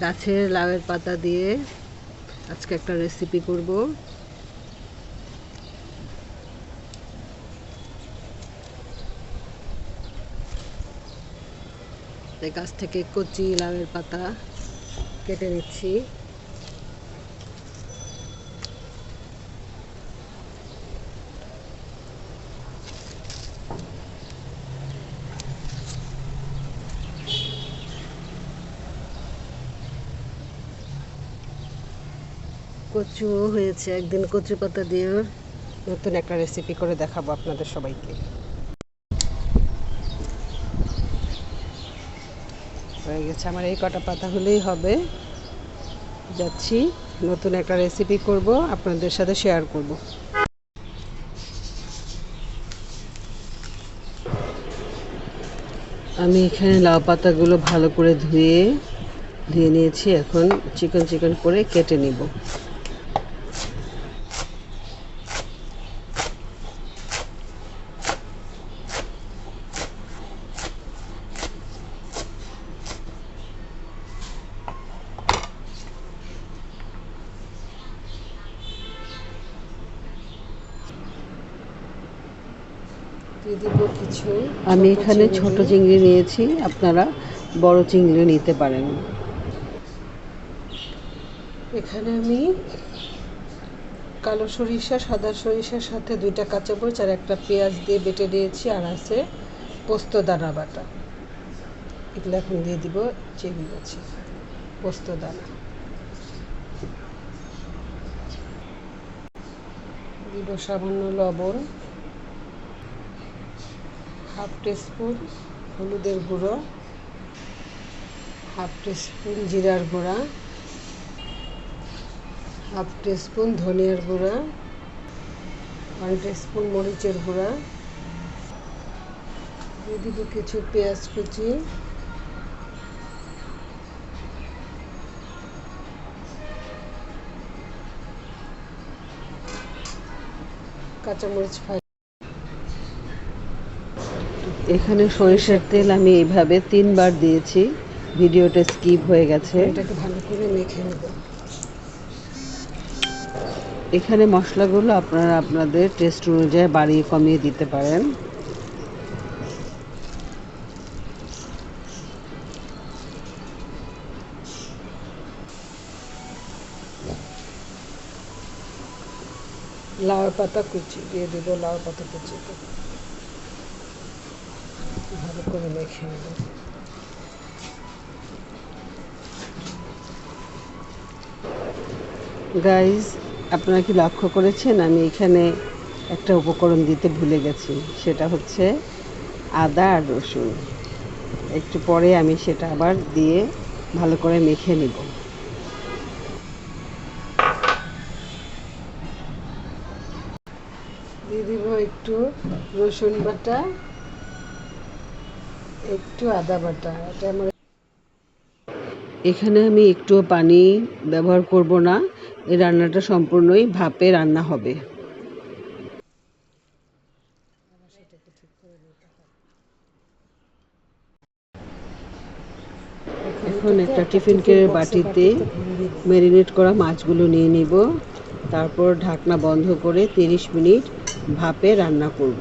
গাছের লাউয়ের পাতা দিয়ে আজকে একটা রেসিপি করব। গাছ থেকে কচি লাউয়ের পাতা কেটে নিচ্ছি। কচু হয়েছে, একদিন কচু পাতা দিয়ে নতুন একটা রেসিপি করে দেখাবো আপনাদের সবাইকে। হয়ে গেছে, আমার এই কটা পাতা হলেই হবে। যাচ্ছি, নতুন একটা রেসিপি করব, আপনাদের সাথে শেয়ার করব। আমি এখানে লাউ পাতাগুলো ভালো করে ধুয়ে ধুয়ে নিয়েছি, এখন চিকন চিকন করে কেটে নিব। আমি এখানে ছোট চিংড়ি নিয়েছি আপনারা বড় চিংড়ি নিতে পারেন। এখানে আমি কালো সরিষা সাদা সরিষার সাথে দুইটা কাঁচামরিচ আর একটা পেঁয়াজ দিয়ে বেটে দিয়েছি আর আছে পোস্ত দানা বাটা। এগুলো এখন দিয়ে দিব চিংড়ি মাছে পোস্ত দানা। দিব সামান্য লবণ। হাফ টিস্পুন হলুদের গুঁড়ো, হাফ টিস্পুন জিরার গুঁড়া, হাফ টিস্পুন ধনিয়ার গুঁড়া, ওয়ান টিস্পুন মরিচের গুঁড়া, দিয়ে দিব কিছু পেঁয়াজ কুচি, কাঁচামরিচ ফ্রাই এখানে সরিষার তেল আমি এইভাবে তিনবার দিয়েছি। ভিডিওটা স্কিপ হয়ে গেছে। এটাকে ভালো করে মেখে নেব। এখানে মশলাগুলো আপনারা আপনাদের টেস্ট অনুযায়ী বাড়িয়ে কমিয়ে দিতে পারেন। লাউ পাতা কুচি দিয়ে দেব লাউ পাতা কুচি। ভালো করে মেখে নেব। গাইজ আপনারা কি লক্ষ্য করেছেন? আমি এখানে একটা উপকরণ দিতে ভুলে গেছি। সেটা হচ্ছে আদা আর রসুন। একটু পরে আমি সেটা আবার দিয়ে ভালো করে মেখে নিব। দিয়ে দিব একটু রসুন বাটা। একটু আদা বাটা, এটা আমার এখানে আমি একটু পানি ব্যবহার করব না। এই রান্নাটা সম্পূর্ণই ভাপে রান্না হবে। এখন একটা টিফিন কেয়ারের বাটিতে ম্যারিনেট করা মাছগুলো নিয়ে নিব। তারপর ঢাকনা বন্ধ করে তিরিশ মিনিট ভাপে রান্না করব।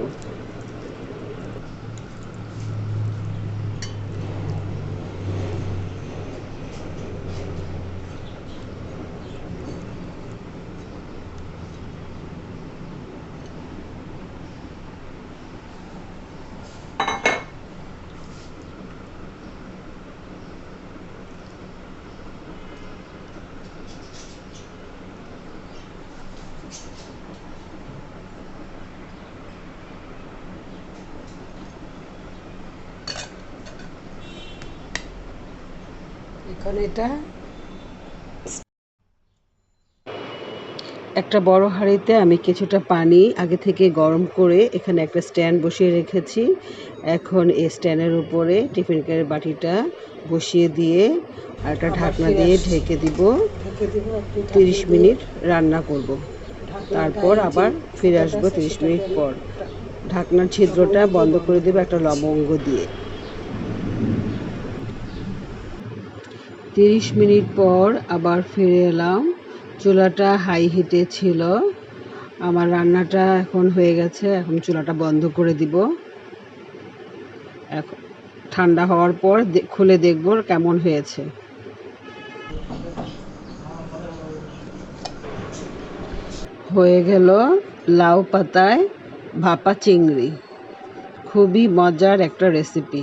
এটা একটা বড় হাঁড়িতে আমি কিছুটা পানি আগে থেকে গরম করে এখানে একটা স্ট্যান্ড বসিয়ে রেখেছি। এখন এই স্ট্যান্ডের উপরে টিফিন কেয়ারের বাটিটা বসিয়ে দিয়ে আর একটা ঢাকনা দিয়ে ঢেকে দিব। তিরিশ মিনিট রান্না করব। তারপর আবার ফিরে আসব তিরিশ মিনিট পর। ঢাকনার ছিদ্রটা বন্ধ করে দেবো একটা লবঙ্গ দিয়ে। তিরিশ মিনিট পর আবার ফিরে এলাম। চুলাটা হাই হিটে ছিল। আমার রান্নাটা এখন হয়ে গেছে। এখন চুলাটা বন্ধ করে দিব। এখন ঠান্ডা হওয়ার পর খুলে দেখব কেমন হয়েছে। হয়ে গেল লাউ পাতায় ভাপা চিংড়ি। খুবই মজার একটা রেসিপি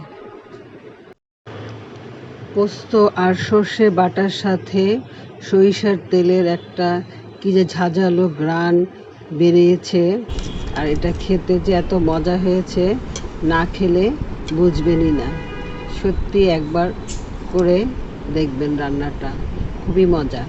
পোস্ত আর সর্ষে বাটার সাথে সরিষার তেলের একটা কি যে ঝাঁঝালো গ্রান বেরিয়েছে। আর এটা খেতে যে এত মজা হয়েছে, না খেলে বুঝবেনই না। সত্যি একবার করে দেখবেন রান্নাটা। খুবই মজা।